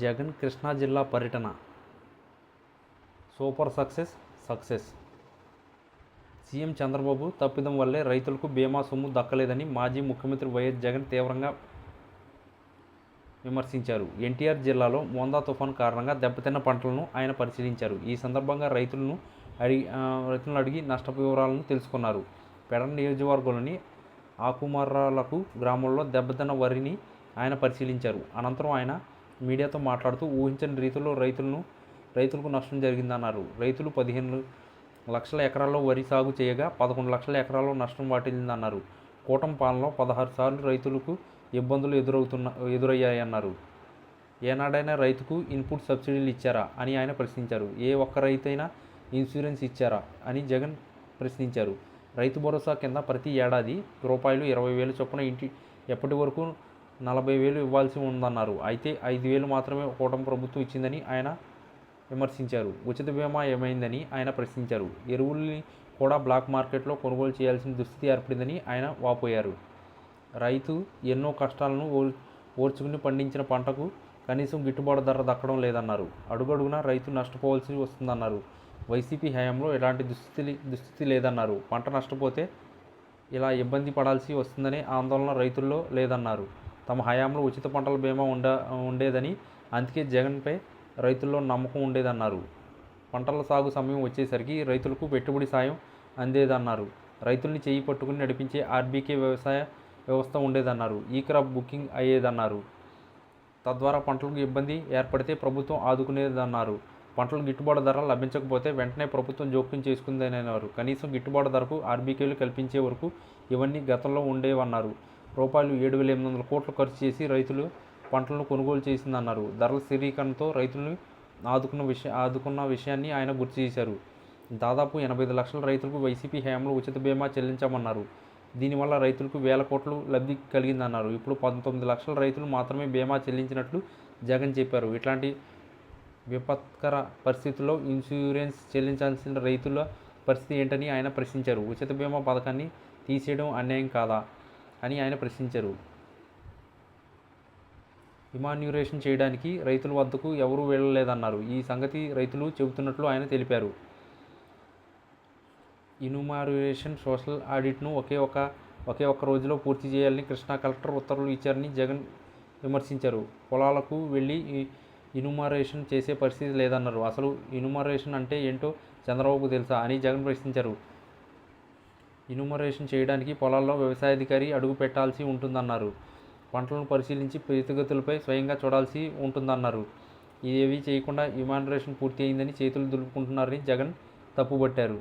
జగన్ కృష్ణా జిల్లా పర్యటన. Super success success. CM Chandrababu తప్పిదం వల్లే రైతులకు బీమా సొమ్ము దక్కలేదని మాజీ ముఖ్యమంత్రి వైఎస్ జగన్ తీవ్రంగా విమర్శించారు. ఎన్టీఆర్ జిల్లాలో మోందా తుఫాన్ కారణంగా దెబ్బతిన్న పంటలను ఆయన పరిశీలించారు. ఈ సందర్భంగా రైతులను అడిగి రైతులను అడిగి నష్ట వివరాలను తెలుసుకున్నారు. పెడన నియోజకవర్గంలోని ఆకుమర్రాలకు గ్రామంలో దెబ్బతిన్న వరిని ఆయన పరిశీలించారు. అనంతరం ఆయన మీడియాతో మాట్లాడుతూ ఊహించని రీతిలో రైతులను రైతులకు నష్టం జరిగిందన్నారు. రైతులు పదిహేను లక్షల ఎకరాల్లో వరి సాగు చేయగా పదకొండు లక్షల ఎకరాల్లో నష్టం వాటిల్లిందన్నారు. కూటమి పాలనలో పదహారు సార్లు రైతులకు ఇబ్బందులు ఎదురవుతున్న ఎదురయ్యాయన్నారు. ఏనాడైనా రైతుకు ఇన్పుట్ సబ్సిడీలు ఇచ్చారా అని ఆయన ప్రశ్నించారు. ఏ ఒక్క రైతైనా ఇన్సూరెన్స్ ఇచ్చారా అని జగన్ ప్రశ్నించారు. రైతు భరోసా కింద ప్రతి ఏడాది రూపాయలు ఇరవై వేలు చొప్పున ఇంటి ఎప్పటి వరకు నలభై వేలు ఇవ్వాల్సి ఉందన్నారు. అయితే ఐదు వేలు మాత్రమే కూటమి ప్రభుత్వం ఇచ్చిందని ఆయన విమర్శించారు. ఉచిత బీమా ఏమైందని ఆయన ప్రశ్నించారు. ఎరువుల్ని కూడా బ్లాక్ మార్కెట్లో కొనుగోలు చేయాల్సిన దుస్థితి ఏర్పడిందని ఆయన వాపోయారు. రైతు ఎన్నో కష్టాలను ఓర్ ఓర్చుకుని పండించిన పంటకు కనీసం గిట్టుబాటు ధర దక్కడం లేదన్నారు. అడుగడుగునా రైతు నష్టపోవాల్సి వస్తుందన్నారు. వైసీపీ హయాంలో ఎలాంటి దుస్థితి దుస్థితి లేదన్నారు. పంట నష్టపోతే ఇలా ఇబ్బంది పడాల్సి వస్తుందనే ఆందోళన రైతుల్లో లేదన్నారు. తమ హయాంలో ఉచిత పంటల బీమా ఉండ ఉండేదని అందుకే జగన్పై రైతుల్లో నమ్మకం ఉండేదన్నారు. పంటల సాగు సమయం వచ్చేసరికి రైతులకు పెట్టుబడి సాయం అందేదన్నారు. రైతుల్ని చేయి పట్టుకుని నడిపించే ఆర్బీకే వ్యవసాయ వ్యవస్థ ఉండేదన్నారు. ఈ క్రాప్ బుకింగ్ అయ్యేదన్నారు. తద్వారా పంటలకు ఇబ్బంది ఏర్పడితే ప్రభుత్వం ఆదుకునేదన్నారు. పంటలు గిట్టుబాటు ధర లభించకపోతే వెంటనే ప్రభుత్వం జోక్యం చేసుకుందని అన్నారు కనీసం గిట్టుబాటు ధరకు ఆర్బీకేలు కల్పించే వరకు ఇవన్నీ గతంలో ఉండేవన్నారు. రూపాయలు ఏడు వేల ఎనిమిది వందల కోట్లు ఖర్చు చేసి రైతులు పంటలను కొనుగోలు చేసిందన్నారు. ధరల స్థిరీకరణతో రైతులను ఆదుకున్న విషయ ఆదుకున్న విషయాన్ని ఆయన గుర్తు చేశారు. దాదాపు ఎనభై ఐదు లక్షల రైతులకు వైసీపీ హయాంలో ఉచిత బీమా చెల్లించామన్నారు. దీనివల్ల రైతులకు వేల కోట్లు లబ్ధి కలిగిందన్నారు. ఇప్పుడు పంతొమ్మిది లక్షల రైతులు మాత్రమే బీమా చెల్లించినట్లు జగన్ చెప్పారు. ఇట్లాంటి విపత్కర పరిస్థితుల్లో ఇన్సూరెన్స్ చెల్లించాల్సిన రైతుల పరిస్థితి ఏంటని ఆయన ప్రశ్నించారు. ఉచిత బీమా పథకాన్ని తీసేయడం అన్యాయం కాదా? అని ఆయన ప్రశ్నించారు. ఇమాన్యురేషన్ చేయడానికి రైతుల వద్దకు ఎవరూ వెళ్ళలేదన్నారు. ఈ సంగతి రైతులు చెబుతున్నట్లు ఆయన తెలిపారు. ఇనుమారురేషన్ సోషల్ ఆడిట్ను ఒకే ఒక ఒకే ఒక్క రోజులో పూర్తి చేయాలని కృష్ణా కలెక్టర్ ఉత్తర్వులు ఇచ్చారని జగన్ విమర్శించారు. పొలాలకు వెళ్ళి ఇనుమరేషన్ చేసే పరిస్థితి లేదన్నారు. అసలు ఇనుమరేషన్ అంటే ఏంటో చంద్రబాబుకు తెలుసా? అని జగన్ ప్రశ్నించారు. ఇనుమరేషన్ చేయడానికి పొలాల్లో వ్యవసాయాధికారి అడుగు పెట్టాల్సి ఉంటుందన్నారు. పంటలను పరిశీలించి స్థితిగతులపై స్వయంగా చూడాల్సి ఉంటుందన్నారు. ఇవేవి చేయకుండా ఇమానరేషన్ పూర్తి అయిందని చేతులు దులుపుకుంటున్నారని జగన్ తప్పుబట్టారు.